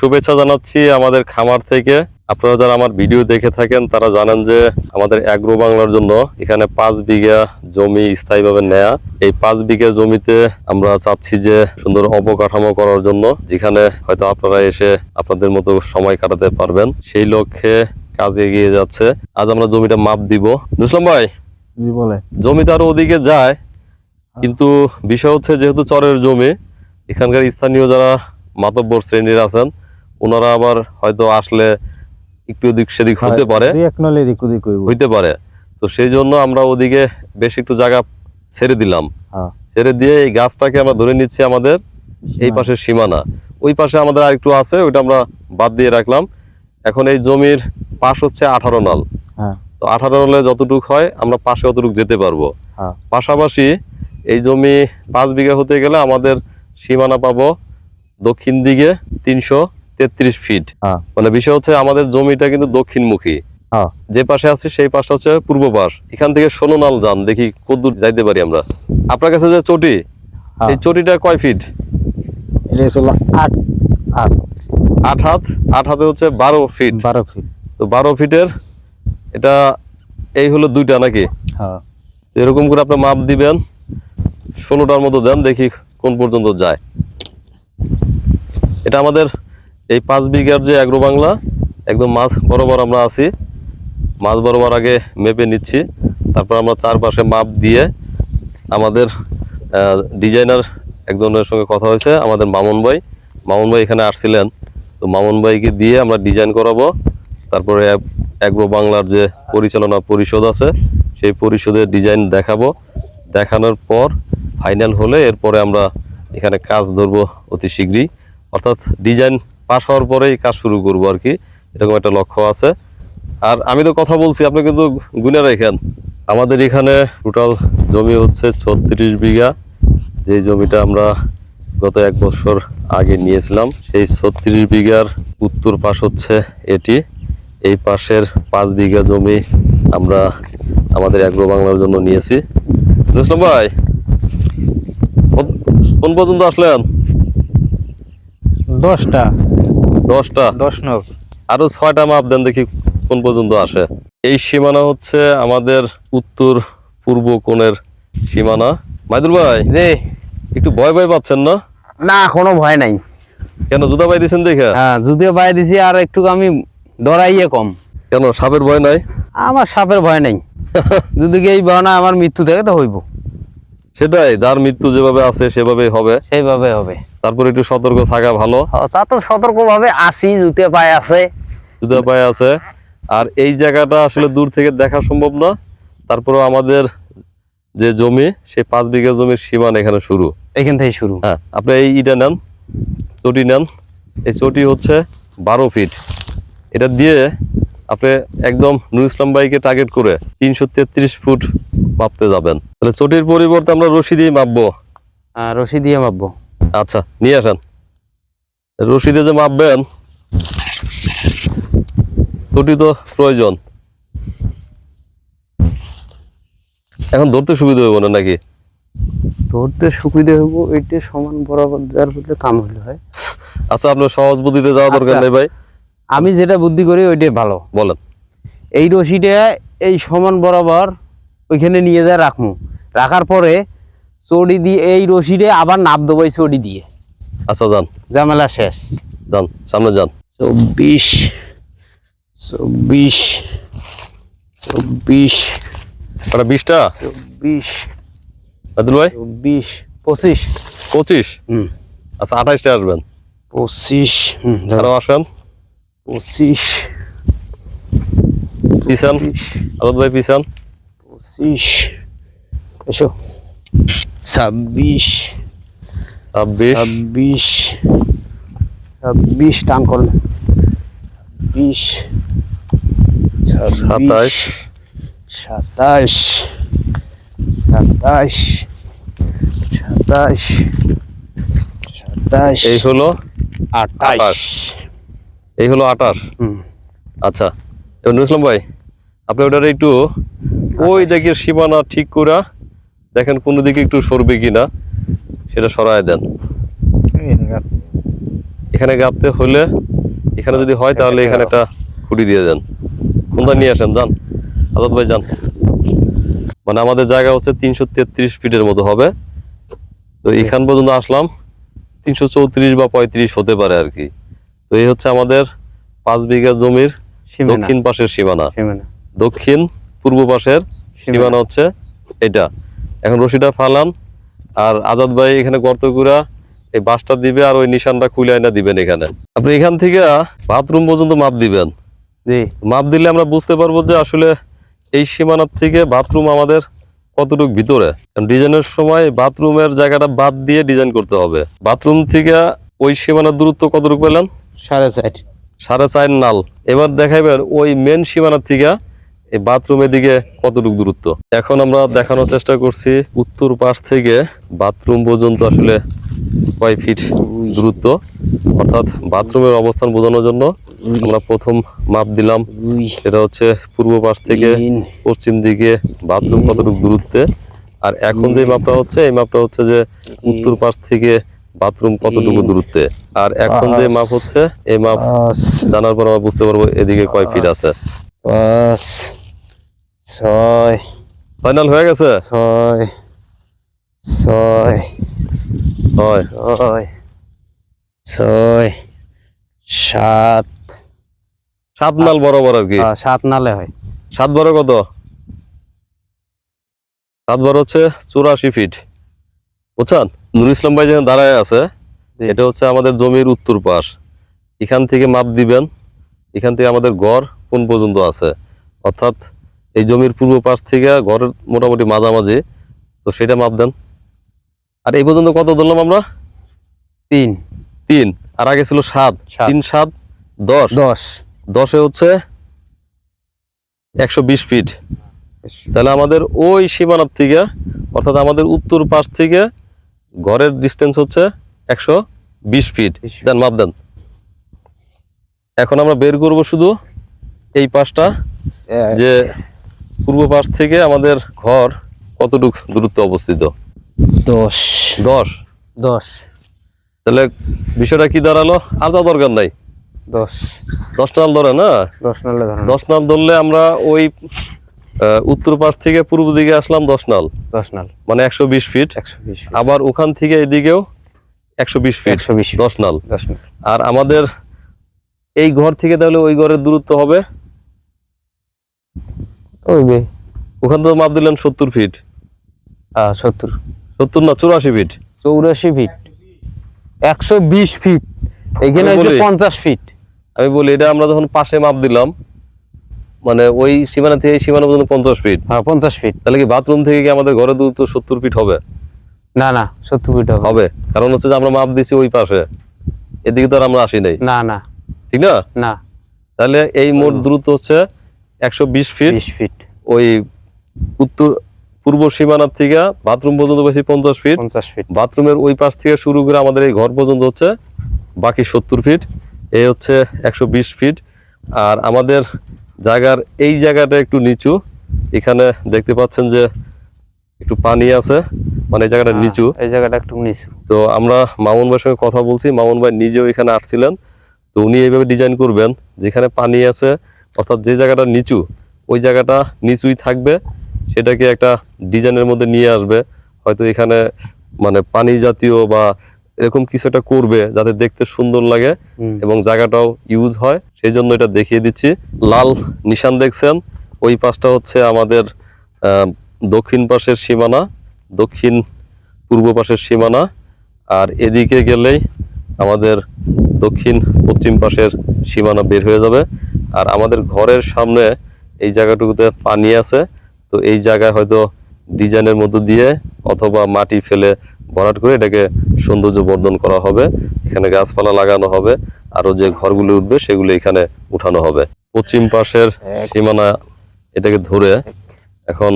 শুভেচ্ছা জানাচ্ছি আমাদের খামার থেকে। আপনারা যারা আমার ভিডিও দেখে থাকেন তারা জানেন যে আমাদের অ্যাগ্রো বাংলার জন্য এখানে পাঁচ বিঘা জমি স্থায়ীভাবে নেয়া। এই পাঁচ বিঘা জমিতে আমরা চাচ্ছি যে সুন্দর অবকাঠামো করার জন্য যেখানে হয়তো আপনারা এসে আপনাদের মতো সময় কাটাতে পারবেন। সেই লক্ষ্যে কাজ এগিয়ে যাচ্ছে। আজ আমরা জমিটা মাপ দিব। বুঝলাম ভাই বলে জমি তো আরও ওদিকে যায় কিন্তু বিষয় হচ্ছে যেহেতু চরের জমি এখানকার স্থানীয় যারা মাতব্বর শ্রেণির আছেন ওনারা আবার হয়তো আসলে একটু ওদিক সেদিক হতে পারে। ওদিক হইব। হইতে পারে। তো সেই জন্য আমরা ওদিকে বেশ একটু জায়গা ছেড়ে দিলাম। হ্যাঁ। ছেড়ে দিয়ে এই গাছটাকে আমরা ধরে নিচ্ছি আমাদের এই পাশের সীমানা। ওই পাশে আমাদের আরেকটু আছে ওইটা আমরা বাদ দিয়ে রাখলাম। এখন এই জমির পাশ হচ্ছে আঠারো নাল। হ্যাঁ। তো আঠারো নালে যতটুক হয় আমরা পাশে অতটুক যেতে পারব। হ্যাঁ। পাশাপাশি এই জমি পাঁচ বিঘা হতে গেলে আমাদের সীমানা পাবো দক্ষিণ দিকে তিনশো তেত্রিশ ফিট হ্যাঁ। মানে বিষয় হচ্ছে আমাদের জমিটা কিন্তু দক্ষিণমুখী। হ্যাঁ। যে পাশে আছে সেই পাশটা হচ্ছে পূর্ব পাশ। এখান থেকে ষোলো নাল যান দেখি কতদূর যাইতে পারি আমরা। আপনার কাছে যে চটি হ্যাঁ। এই চটিটা কয় ফিট আট আট। আট হাত? আট হাতে হচ্ছে বারো ফিট বারো ফিট তো বারো ফিটের এটা এই হলো দুইটা নাকি? এরকম করে আপনি মাপ দিবেন। ষোলোটার মতো দেন দেখি কোন পর্যন্ত যায়। এটা আমাদের এই পাঁচ বিঘার যে অ্যাগ্রো বাংলা, একদম মাছ বরাবর আমরা আছি। মাছ বরাবর আগে মেপে নিচ্ছি। তারপর আমরা চারপাশে মাপ দিয়ে আমাদের ডিজাইনার একজনের সঙ্গে কথা হয়েছে, আমাদের মামুন ভাই। মামুন ভাই এখানে আসছিলেন। তো মামুন ভাইকে দিয়ে আমরা ডিজাইন করাবো। তারপরে অ্যাগ্রো বাংলার যে পরিচালনা পরিষদ আছে, সেই পরিষদের ডিজাইন দেখাবো। দেখানোর পর ফাইনাল হলে এরপরে আমরা এখানে কাজ ধরবো অতি শীঘ্রই। অর্থাৎ ডিজাইন পাস হওয়ার পরেই কাজ শুরু করব আর কি। এরকম একটা লক্ষ্য আছে। আর আমি তো কথা বলছি, আপনি কিন্তু গুনে রেখেন। আমাদের এখানে টোটাল জমি হচ্ছে ছত্রিশ বিঘা। যে জমিটা আমরা গত এক বছর আগে নিয়েছিলাম, সেই ছত্রিশ বিঘার উত্তর পাশ হচ্ছে এটি। এই পাশের পাঁচ বিঘা জমি আমরা আমাদের অ্যাগ্রো বাংলার জন্য নিয়েছি। বুঝলাম ভাই কোন পর্যন্ত আসলেন? দশটা। দশটা? দশ নব আরও ছয়টা মাপ দেন দেখি কোন পর্যন্ত আসে। এই সীমানা হচ্ছে আমাদের উত্তর পূর্ব কোণের সীমানা। মাইদুল ভাই যে একটু ভয় ভয় পাচ্ছেন না? না কোনো ভয় নাই। কেন জুতা পাই দিয়েছেন দেখে? হ্যাঁ যদিও পায়ে দিছি আর একটু আমি ডরাইয়ে কম। কেন সাপের ভয় নাই? আমার সাপের ভয় নাই। যদি এই ভয় না আমার মৃত্যু থেকে তো হইব। সেটাই যার মৃত্যু যেভাবে আছে সেভাবেই হবে। সেইভাবে হবে। তারপর একটু সতর্ক থাকা ভালো। তা তো সতর্ক ভাবে আসি জুতে পায়ে আছে। জুতা পায়ে আছে। আর এই জায়গাটা আসলে দূর থেকে দেখা সম্ভব না। তারপরেও আমাদের যে জমি সেই পাঁচ বিঘা জমির সীমান এখানে শুরু। এখান থেকে শুরু। হ্যাঁ আপনি এই ইটা নেন চটি নেন। এই চটি হচ্ছে বারো ফিট। এটা দিয়ে আপনি একদম নুর ইসলাম বাইকে টার্গেট করে তিনশো তেত্রিশ ফুট মাপতে যাবেন। তাহলে চটির পরিবর্তে আমরা রশি দিয়ে মাপবো। রশি দিয়ে মাপবো। আচ্ছা নিয়ে আসেন। রশি দিয়ে যে মাপবেন চটি তো প্রয়োজন। এখন ধরতে সুবিধা হইব না নাকি? ধরতে সুবিধা হইব এটা সমান বরাবর যার বললে কাম হইলে হয়। আচ্ছা আপনার সহজ বুদ্ধিতে যাওয়া দরকার আচ্ছা। নেই ভাই। আমি যেটা বুদ্ধি করি ওইটাই ভালো বলেন। এই রশিটা এই সমান বরাবর ওইখানে নিয়ে যায় রাখমু। রাখার পরে চড়ি দিয়ে এই রশিটা আবার নাপ দেবো এই চড়ি দিয়ে। আচ্ছা যান। ঝামেলা শেষ। যান সামনে যান। চব্বিশ চব্বিশ চব্বিশ বিশটা? চব্বিশ আব্দুল ভাই? চব্বিশ পঁচিশ। পঁচিশ? হুম। আচ্ছা আঠাশটা আসবেন। পঁচিশ হুম আসেন। পঁচিশ। পঁচিশ। আজাদ ভাই পিছান পঁচিশ। এসো। ছাব্বিশ। ছাব্বিশ। ছাব্বিশ। ছাব্বিশ টান করেন ছাব্বিশ। সাতাশ। সাতাশ। সাতাশ। সাতাশ। সাতাশ। এই হলো আঠাশ। এই হলো আঠাশ হুম। আচ্ছা এবার নুর ইসলাম ভাই আপনি ওটার একটু ওই দিকে সীমানা ঠিক করা দেখেন কোন দিকে একটু সরবে কিনা সেটা সরায় দেন। এখানে গাঁথতে হলে এখানে যদি হয় তাহলে এখানে একটা খুঁটি দিয়ে দেন। কোনটা নিয়ে আসেন যান। আজাদ ভাই যান। মানে আমাদের জায়গা হচ্ছে তিনশো তেত্রিশ ফিটের মতো হবে। তো এখান পর্যন্ত আসলাম তিনশো চৌত্রিশ বা পঁয়ত্রিশ হতে পারে আর কি। তো এই হচ্ছে আমাদের পাঁচ বিঘা জমির দক্ষিণ পাশের সীমানা। দক্ষিণ পূর্ব পাশের সীমানা। হচ্ছে এটা। এখন রশিটা ফালান আর আজাদ ভাই এখানে গর্ত কুড়া এই বাসটা দিবে আর ওই নিশানটা খুলে আইনা দিবেন এখানে। আপনি এখান থেকে বাথরুম পর্যন্ত মাপ দিবেন। জি। মাপ দিলে আমরা বুঝতে পারব যে আসলে এই সীমানার থেকে বাথরুম আমাদের কতটুকু ভিতরে। ডিজাইনের সময় বাথরুমের জায়গাটা বাদ দিয়ে ডিজাইন করতে হবে। বাথরুম থেকে ওই সীমানার দূরত্ব কতটুকু পেলেন? সাড়ে চার। সাড়ে চার নাল। এবার দেখাইবেন ওই মেন সীমানার থেকে এই বাথরুমের দিকে কতটুকু দূরত্ব। এখন আমরা দেখানোর চেষ্টা করছি উত্তর পাশ থেকে বাথরুম পর্যন্ত আসলে কয় ফিট দূরত্ব। অর্থাৎ বাথরুমের অবস্থান বোঝানোর জন্য আমরা প্রথম মাপ দিলাম। এটা হচ্ছে পূর্ব পাশ থেকে পশ্চিম দিকে বাথরুম কতটুকু দূরত্বে। আর এখন যে মাপটা হচ্ছে এই মাপটা হচ্ছে যে উত্তর পাশ থেকে বাথরুম কতটুকু দূরত্বে? আর এখন যে মাপ হচ্ছে এই মাপ জানার পর আমরা বুঝতে পারব এদিকে কয় ফিট আছে। পাঁচ ছয় ফাইনাল হয়ে গেছে? ছয় ছয় হয় ছয় ছয় সাত। সাত নাল বরাবর আর কি? সাত নালে হয়। সাত বারো কত? সাত বারো হচ্ছে চুরাশি ফিট বুঝছেন? নুর ইসলাম ভাই যেখানে দাঁড়ায় আছে। এটা হচ্ছে আমাদের জমির উত্তর পাশ। এখান থেকে মাপ দিবেন এখান থেকে আমাদের গড় কোন পর্যন্ত আছে। অর্থাৎ এই জমির পূর্ব পাশ থেকে ঘরের মোটামুটি মাঝামাঝি তো সেটা মাপ দেন। আর এই পর্যন্ত কত ধরলাম আমরা? তিন। তিন। আর আগে ছিল সাত। তিন সাত দশ। দশ। দশে হচ্ছে একশো বিশ ফিট তাহলে আমাদের ওই সীমানার থেকে অর্থাৎ আমাদের উত্তর পাশ থেকে ঘরের ডিস্টেন্স হচ্ছে একশো বিশ ফিট 20 feet। দেন মাপ দেন। এখন আমরা বের করব শুধু এই পাশটা যে পূর্ব পাশ থেকে আমাদের ঘর কতটুক দূরত্ব অবস্থিত? দশ। দশ? দশ। তাহলে বিষয়টা কি দাঁড়াল? আর যা দরকার নাই। দশ। দশ নাল ধরে না দশ নালে দশ নাল ধরলে আমরা ওই উত্তর পাশ থেকে পূর্ব দিকে আসলাম দশ নাল। দশ নাল। মানে একশো বিশ ফিট। একশো বিশ আবার ওখান থেকে এদিকেও একশো বিশ ফিট। একশো বিশ দশ নাল। আর আমাদের এই ঘর থেকে তাহলে ওই ঘরের দূরত্ব হবে? ওই ওখান থেকে মাপ দিলেন সত্তর ফিট। সত্তর। সত্তর না চুরাশি ফিট? চৌরাশি ফিট। একশো বিশ ফিট। এখানে পঞ্চাশ ফিট। আমি বলি এটা আমরা যখন পাশে মাপ দিলাম মানে ওই সীমানা থেকে সীমানা পর্যন্ত পঞ্চাশ ফিট হ্যাঁ পঞ্চাশ ফিট তাহলে কি বাথরুম থেকে কি আমাদের ঘরের দূরত্ব সত্তর ফিট হবে? না না সত্তর ফিট হবে। হবে? কারণ হচ্ছে যে আমরা মাপ দিছি ওই পাশে। এদিকে তো আর আমরা আসি নাই। না না। ঠিক না? না। তাহলে এই মোট দূরত্ব হচ্ছে একশো বিশ ফিট বিশ ফিট ওই উত্তর পূর্ব সীমানার থেকে বাথরুম পর্যন্ত বেশি পঞ্চাশ ফিট পঞ্চাশ ফিট বাথরুমের ওই পাশ থেকে শুরু করে আমাদের এই ঘর পর্যন্ত হচ্ছে বাকি সত্তর ফিট এই হচ্ছে একশো বিশ ফিট আর আমাদের জায়গার এই জায়গাটা একটু নিচু। এখানে দেখতে পাচ্ছেন যে একটু পানি আছে মানে এই জায়গাটা নিচু। এই জায়গাটা একটু নিচু। তো আমরা মামুন ভাইয়ের সঙ্গে কথা বলছি। মামুন ভাই নিজেও এখানে আসছিলেন। তো উনি এইভাবে ডিজাইন করবেন। যেখানে পানি আছে অর্থাৎ যে জায়গাটা নিচু ওই জায়গাটা নিচুই থাকবে। সেটাকে একটা ডিজাইনের মধ্যে নিয়ে আসবে। হয়তো এখানে মানে পানি জাতীয় বা এরকম কিছু একটা করবে যাতে দেখতে সুন্দর লাগে এবং জায়গাটাও ইউজ হয়। সেই জন্য এটা দেখিয়ে দিচ্ছি। লাল নিশান দেখছেন? ওই পাশটা হচ্ছে আমাদের দক্ষিণ পাশের সীমানা দক্ষিণ পূর্ব পাশের সীমানা। আর এদিকে গেলেই আমাদের দক্ষিণ পশ্চিম পাশের সীমানা বের হয়ে যাবে। আর আমাদের ঘরের সামনে এই জায়গাটুকুতে পানি আছে। তো এই জায়গায় হয়তো ডিজাইনের মধ্য দিয়ে অথবা মাটি ফেলে ভরাট করে এটাকে সৌন্দর্য বর্ধন করা হবে এখানে গাছপালা লাগানো হবে আরও যে ঘরগুলো উঠবে সেগুলো এখানে উঠানো হবে। পশ্চিম পাশের সীমানা এটাকে ধরে এখন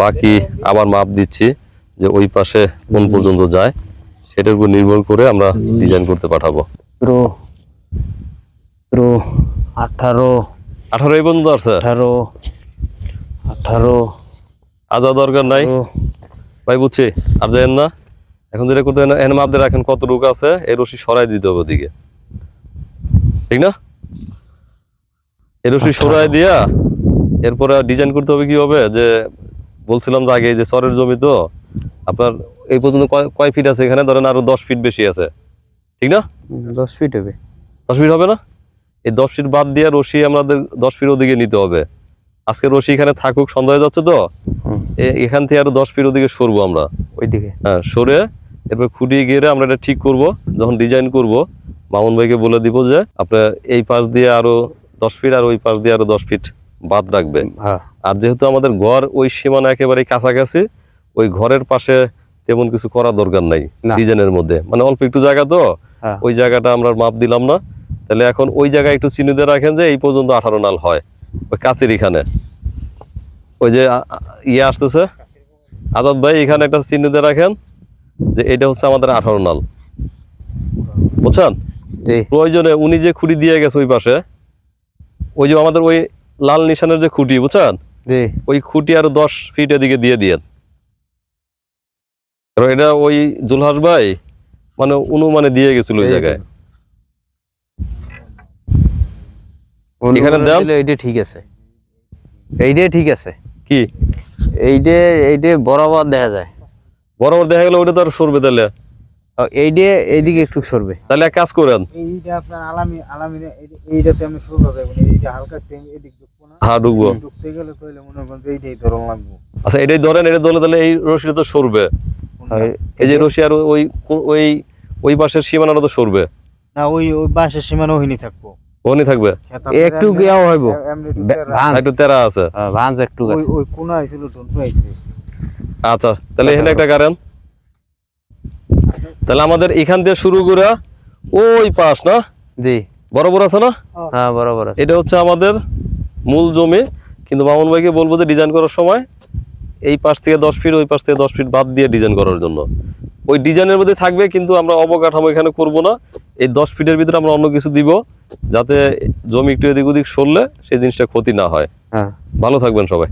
বাকি আবার মাপ দিচ্ছি যে ওই পাশে কোন পর্যন্ত যায় সেটার উপর নির্ভর করে আমরা ডিজাইন করতে পাঠাবো। আঠারো। আঠারো এই পর্যন্ত আছে? আঠারো আঠারো। আজা দরকার নাই? ভাই বুঝছি আর যাইেন না? এখন যেটা করতে এখানে মাপ দিয়ে রাখেন কত রোগ আছে এই রশি সরাই দিতে হবে ওদিকে। ঠিক না? এই রশি সরাই দিয়া এরপরে ডিজাইন করতে হবে কি হবে যে বলছিলাম যে আগে যে চরের জমি তো আপনার এই পর্যন্ত কয়- ফিট আছে এখানে? ধরেন আরও দশ ফিট বেশি আছে। ঠিক না? দশ ফিট হবে। দশ ফিট হবে না? এই দশ ফিট বাদ দিয়ে রশি আমাদের দশ ফিট ওদিকে নিতে হবে। আজকে রশি এখানে থাকুক সন্দেহ যাচ্ছে তো এখান থেকে আরও দশ ফিট ওদিকে সরবো আমরা। ওইদিকে। হ্যাঁ সরে এরপর খুঁটি গিয়ে আমরা এটা ঠিক করব যখন ডিজাইন করব মামুন ভাইকে বলে দিব যে আপনার এই পাশ দিয়ে আরও দশ ফিট আর ওই পাশ দিয়ে আরও দশ ফিট বাদ রাখবে। হ্যাঁ। আর যেহেতু আমাদের ঘর ওই সীমানা একেবারে কাছাকাছি ওই ঘরের পাশে তেমন কিছু করা দরকার নাই ডিজাইনের মধ্যে। মানে অল্প একটু জায়গা তো হ্যাঁ। ওই জায়গাটা আমরা মাপ দিলাম না। তাহলে এখন ওই জায়গায় একটু দিয়ে রাখেন যে এই পর্যন্ত আঠারো নাল হয় ওই কাছের এখানে। ওই যে ইয়ে আসতেছে। আজাদ ভাই এখানে একটা চিহ্ন দিয়ে রাখেন। যে এটা হচ্ছে আমাদের আঠারো নাল। বুঝছেন? প্রয়োজনে উনি যে খুঁটি দিয়ে গেছে ওই পাশে ওই যে আমাদের ওই লাল নিশানের যে খুঁটি বুঝছেন? ওই খুঁটি আরও দশ ফিট এদিকে দিয়ে দিয়েন। কারণ এটা ওই জুলহাস ভাই মানে অনুমানে দিয়ে গেছিল ওই জায়গায়। এখানে দেন। এইটা ঠিক আছে। ঠিক আছে। কি? এইটা এইটা বরাবর দেখা যায়। বরাবর দেখা গেল ওটা তো আর সরবে তাহলে। এইটা এইদিকে একটু সরবে। তাহলে এক কাজ করেন। এইটা আপনার আলামি আলামি এইটাতে আমি শুরু করব এইটা হালকা একটু এদিক ঢুকবো না। হ্যাঁ ঢুকবো। ঢুকতে গেলে তাহলে মনে করেন এইটাই ধরন লাগবো। আচ্ছা এটাই ধরেন এটা ধরলে তাহলে এই রশিটা তো সরবে। এই যে রশি আর ওই ওই ওই পাশের সীমানাটা তো সরবে। না ওই ওই বাঁশের সীমানা ওহিনী থাকব। থাকবে? একটু গিয়াও হইব। একটু তেরা। আছে। হ্যাঁ, ভাঁজ একটু ওই আছে আইছে আচ্ছা তাহলে এখানে একটা কারেন তাহলে আমাদের এখান দিয়ে শুরু করে ওই পাশ না? জি। বরাবর আছে না? হ্যাঁ বরাবর আছে। এটা হচ্ছে আমাদের মূল জমি। কিন্তু মামুন ভাইকে বলব যে ডিজাইন করার সময় এই পাশ থেকে দশ ফিট ওই পাশ থেকে দশ ফিট বাদ দিয়ে ডিজাইন করার জন্য। ওই ডিজাইনের মধ্যে থাকবে কিন্তু আমরা অবকাঠামো এখানে করব না। এই দশ ফিটের ভিতরে আমরা অন্য কিছু দিব যাতে জমি একটু এদিক ওদিক সরলে সেই জিনিসটা ক্ষতি না হয়। হ্যাঁ। ভালো থাকবেন সবাই।